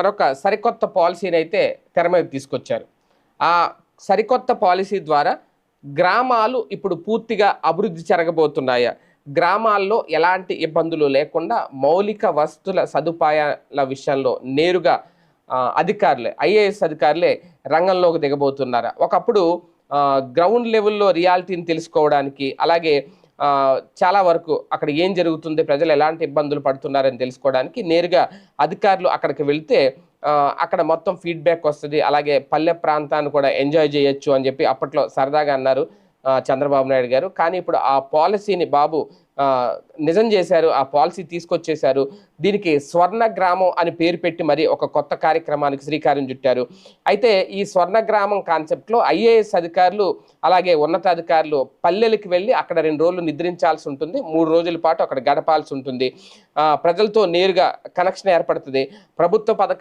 మరొక సరికొత్త పాలసీని అయితే తెర మీద తీసుకొచ్చారు. ఆ సరికొత్త పాలసీ ద్వారా గ్రామాలు ఇప్పుడు పూర్తిగా అభివృద్ధి జరగబోతున్నాయా. గ్రామాల్లో ఎలాంటి ఇబ్బందులు లేకుండా మౌలిక వస్తుల సదుపాయాల విషయంలో నేరుగా అధికారులే ఐఏఎస్ అధికారులే రంగంలోకి దిగబోతున్నారా? ఒకప్పుడు గ్రౌండ్ లెవెల్లో రియాలిటీని తెలుసుకోవడానికి అలాగే చాలా వరకు అక్కడ ఏం జరుగుతుంది ప్రజలు ఎలాంటి ఇబ్బందులు పడుతున్నారని తెలుసుకోవడానికి నేరుగా అధికారులు అక్కడికి వెళ్తే అక్కడ మొత్తం ఫీడ్బ్యాక్ వస్తుంది. అలాగే పల్లె ప్రాంతాన్ని కూడా ఎంజాయ్ చేయొచ్చు అని చెప్పి అప్పట్లో సరదాగా అన్నారు. చంద్రబాబు నాయుడు గారు. కానీ ఇప్పుడు ఆ పాలసీని బాబు నిజం చేశారు ఆ పాలసీ తీసుకొచ్చేశారు. దీనికి స్వర్ణ గ్రామం అని పేరు పెట్టి మరి ఒక కొత్త కార్యక్రమానికి శ్రీకారం చుట్టారు. అయితే ఈ స్వర్ణ గ్రామం కాన్సెప్ట్లో ఐఏఎస్ అధికారులు అలాగే ఉన్నతాధికారులు పల్లెలకు వెళ్ళి అక్కడ రెండు రోజులు నిద్రించాల్సి ఉంటుంది. మూడు రోజుల పాటు అక్కడ గడపాల్సి ఉంటుంది. ప్రజలతో నేరుగా కనెక్షన్ ఏర్పడుతుంది. ప్రభుత్వ పథకాలు